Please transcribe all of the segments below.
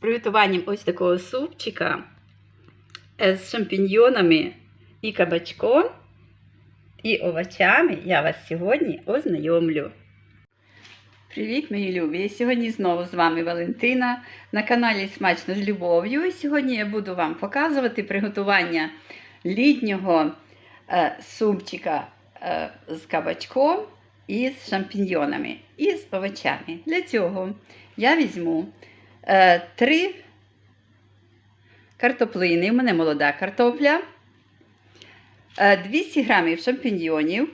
приготуванням ось такого супчика е, з шампіньйонами і кабачком, і овочами я вас сьогодні ознайомлю. Привіт, мої любі! Сьогодні знову з вами Валентина на каналі Смачно з любов'ю. І сьогодні я буду вам показувати приготування літнього е, супчика е, з кабачком і з шампіньйонами і з овочами. Для цього я візьму три картоплини, у мене молода картопля, е, 200 грамів шампіньйонів,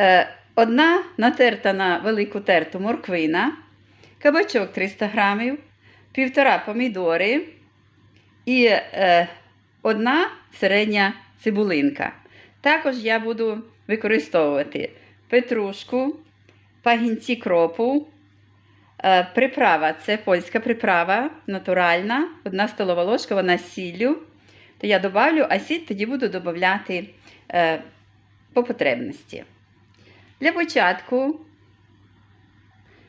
е, одна натерта на велику терту морквина, кабачок 300 грамів, півтора помідори. І е, одна середня цибулинка. Також я буду використовувати петрушку, пагінці кропу, е, приправа це польська приправа, натуральна, одна столова ложка, вона сіллю. То я добавлю, а сіль тоді буду додати е, по потребності. Для початку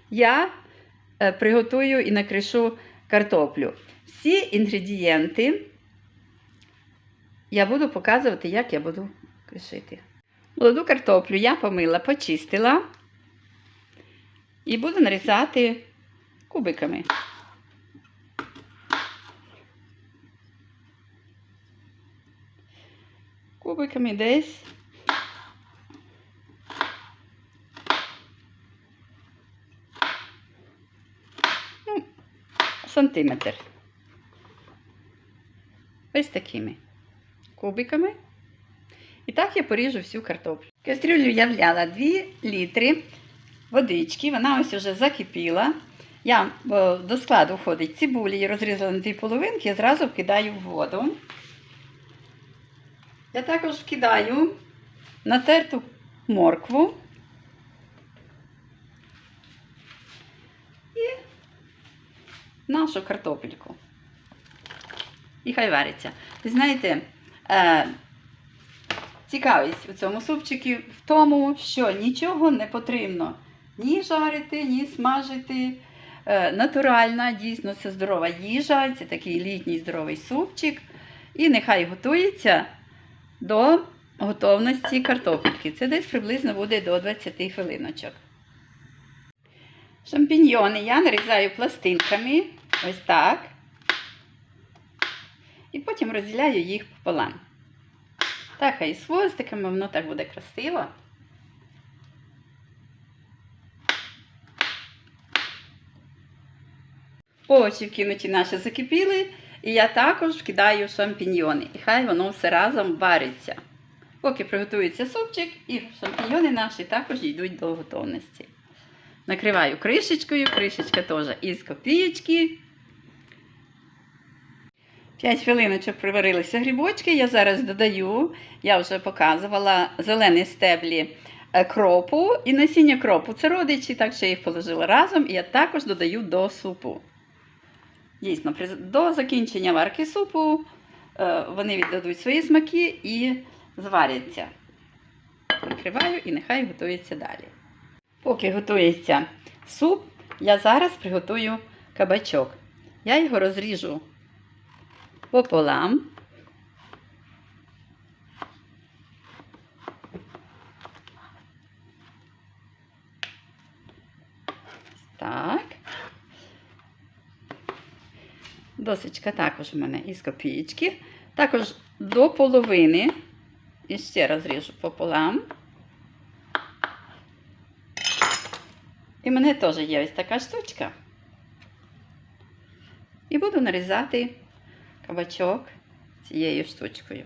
я е, приготую і накришу картоплю. Всі інгредієнти я буду показувати, як я буду кришити. Молоду картоплю я помила, почистила і буду нарізати кубиками. Кубиками десь. Ну, сантиметр. Ось такими кубиками. І так я поріжу всю картоплю. Кастрюлю я вляла 2 літри водички, вона ось уже закипіла. Я до складу входить цибулі, її розрізала на дві половинки, зразу вкидаю в воду. Я також вкидаю натерту моркву і нашу картопельку. І хай вариться. Ви знаєте, е, цікавість у цьому супчику в тому, що нічого не потрібно ні жарити, ні смажити. Е, натуральна, дійсно, це здорова їжа, це такий літній здоровий супчик. І нехай готується до готовності картопельки. Це десь приблизно буде до 20 хвилиночок. Шампіньйони я нарізаю пластинками, ось так. І потім розділяю їх пополам. Так, і з хвостиками воно так буде красиво. Овочі вкинуті наші закипіли, і я також вкидаю шампіньйони. І хай воно все разом вариться. Поки приготується супчик, і шампіньйони наші також йдуть до готовності. Накриваю кришечкою, кришечка теж із копієчки. 5 хвилиночок приварилися грибочки. Я зараз додаю, я вже показувала зелені стеблі е, кропу і насіння кропу. Це родичі, так що я їх положила разом, і я також додаю до супу. Дійсно, до закінчення варки супу е, вони віддадуть свої смаки і зваряться. Прикриваю і нехай готується далі. Поки готується суп, я зараз приготую кабачок. Я його розріжу пополам. Так. Досочка також у мене із копієчки. Також до половини. І ще розріжу пополам. І в мене теж є ось така штучка. І буду нарізати кабачок цією штучкою.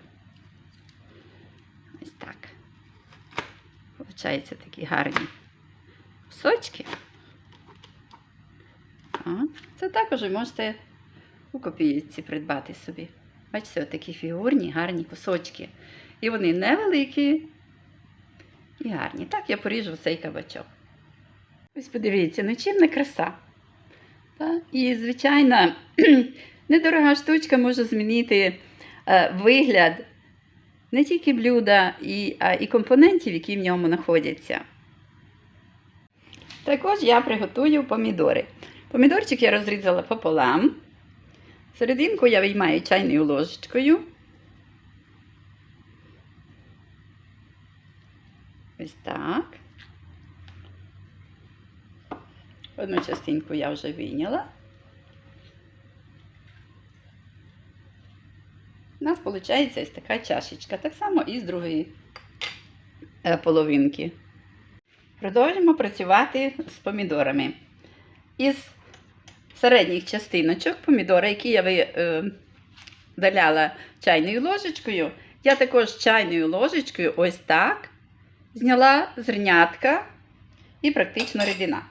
Ось так. Получаються такі гарні кусочки. Це також ви можете у копійці придбати собі. Бачите, отакі фігурні, гарні кусочки. І вони невеликі і гарні. Так я поріжу цей кабачок. Ось подивіться, ну чим не краса. Та? І, звичайно, недорога штучка може змінити е, вигляд не тільки блюда, а і компонентів, які в ньому знаходяться. Також я приготую помідори. Помідорчик я розрізала пополам. Серединку я виймаю чайною ложечкою. Ось так. Одну частинку я вже вийняла. У нас виходить ось така чашечка. Так само і з другої е, половинки. Продовжуємо працювати з помідорами. Із середніх частиночок помідора, які я видаляла чайною ложечкою, я також чайною ложечкою ось так зняла зернятка і практично рідина.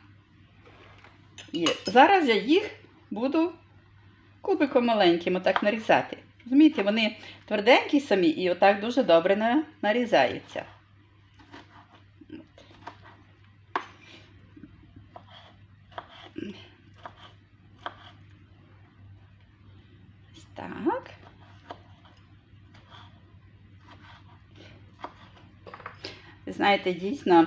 І зараз я їх буду кубиком маленьким отак нарізати. Розумієте, вони тверденькі самі і отак дуже добре нарізаються. Так. Знаєте, дійсно,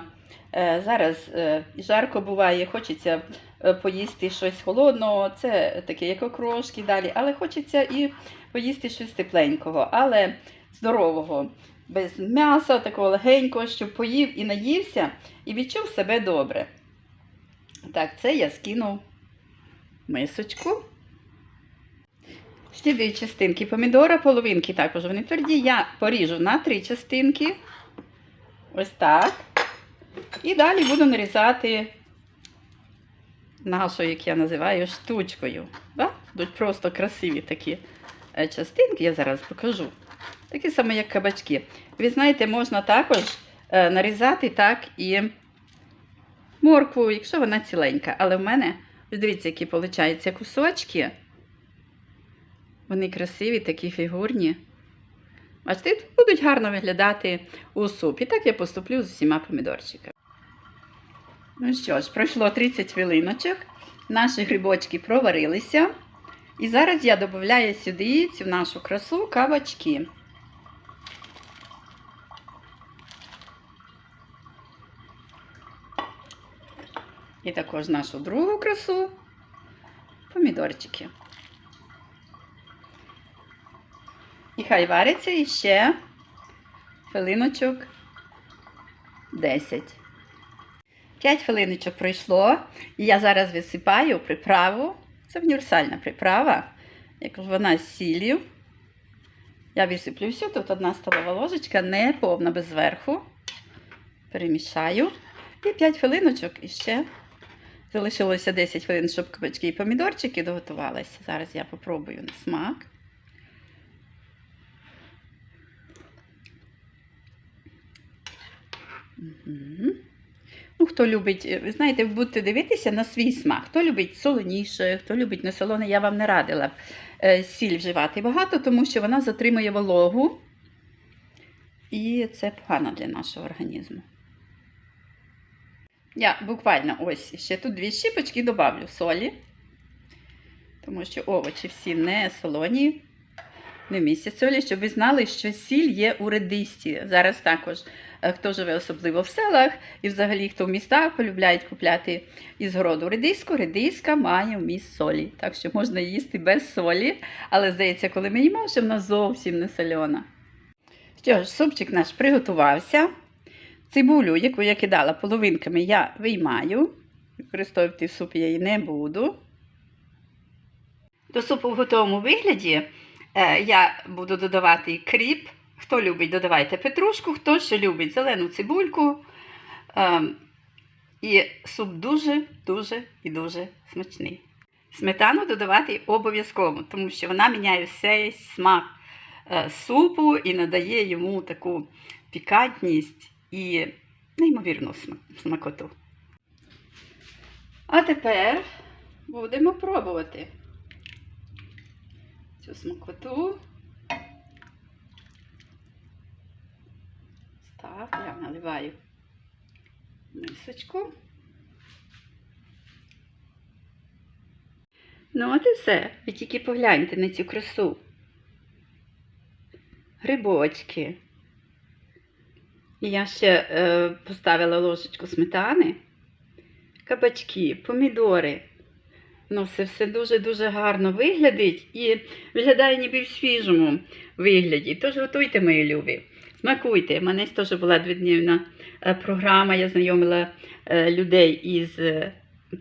е, зараз е, жарко буває, хочеться е, поїсти щось холодного, це таке, як окрошки далі, але хочеться і поїсти щось тепленького, але здорового, без м'яса, такого легенького, щоб поїв і наївся, і відчув себе добре. Так, це я скину в мисочку. Дві частинки помідора, половинки також вони тверді. Я поріжу на три частинки. Ось так. І далі буду нарізати нашу, як я називаю, штучкою. Да? Будуть просто красиві такі е, частинки, я зараз покажу. Такі самі, як кабачки. Ви знаєте, можна також е, нарізати так і моркву, якщо вона ціленька. Але в мене, дивіться, які виходять кусочки. Вони красиві, такі фігурні. Бачите, будуть гарно виглядати у супі. Так я поступлю з усіма помідорчиками. Ну що ж, пройшло 30 хвилиночок. Наші грибочки проварилися. І зараз я додаю сюди цю нашу красу кабачки. І також нашу другу красу помідорчики. І хай вариться іще хвилиночок 10. 5 хвилиночок пройшло, і я зараз висипаю приправу. Це універсальна приправа, як вона з сіллю. Я висиплю всю, тут одна столова ложечка, не повна без верху. Перемішаю. І 5 хвилиночок і ще залишилося 10 хвилин, щоб кабачки і помідорчики доготувалися. Зараз я попробую на смак. Ну, хто любить, е, ви знаєте, ви будете дивитися на свій смак. Хто любить солоніше, хто любить не солоне, я вам не радила б е, сіль вживати багато, тому що вона затримує вологу. І це погано для нашого організму. Я буквально ось ще тут дві щіпочки добавлю солі, тому що овочі всі не солоні, не містять солі, щоб ви знали, що сіль є у редисті. Зараз також е, хто живе особливо в селах і взагалі хто в містах полюбляють купляти із городу редиску, редиска має вміст солі. Так що можна їсти без солі, але здається, коли ми їмо, що вона зовсім не сольона. Що ж, супчик наш приготувався. Цибулю, яку я кидала половинками, я виймаю. Використовувати в супі я її не буду. До супу в готовому вигляді е, я буду додавати кріп. Хто любить, додавайте петрушку, хто ще любить зелену цибульку. Е, і суп дуже-дуже і дуже смачний. Сметану додавати обов'язково, тому що вона міняє все смак е, супу і надає йому таку пікантність і неймовірну смакоту. А тепер будемо пробувати цю смакоту. Так, я наливаю мисочку. Ну, от і все. Ви тільки погляньте на цю красу. Грибочки. І я ще е, поставила ложечку сметани, кабачки, помідори. Ну, все, все дуже-дуже гарно виглядить і виглядає ніби в свіжому вигляді. Тож готуйте, мої любі. Смакуйте. У мене теж була дводнівна е, програма. Я знайомила е, людей із е,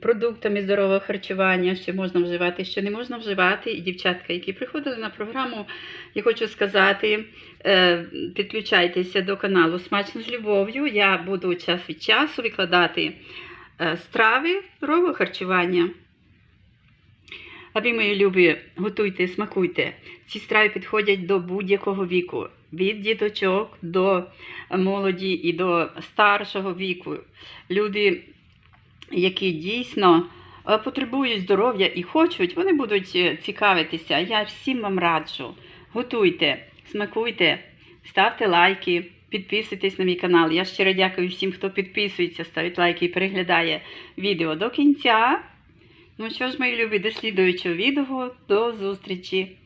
продуктами здорового харчування, що можна вживати, що не можна вживати. І дівчатка, які приходили на програму, я хочу сказати, підключайтеся до каналу Смачно з любов'ю. Я буду час від часу викладати страви здорового харчування. А мої любі, готуйте, смакуйте. Ці страви підходять до будь-якого віку, від діточок до молоді і до старшого віку. Люди, які дійсно е, потребують здоров'я і хочуть, вони будуть е, цікавитися. Я всім вам раджу. Готуйте, смакуйте, ставте лайки, підписуйтесь на мій канал. Я щиро дякую всім, хто підписується, ставить лайки і переглядає відео до кінця. Ну що ж, мої любі, до слідуючого відео. До зустрічі!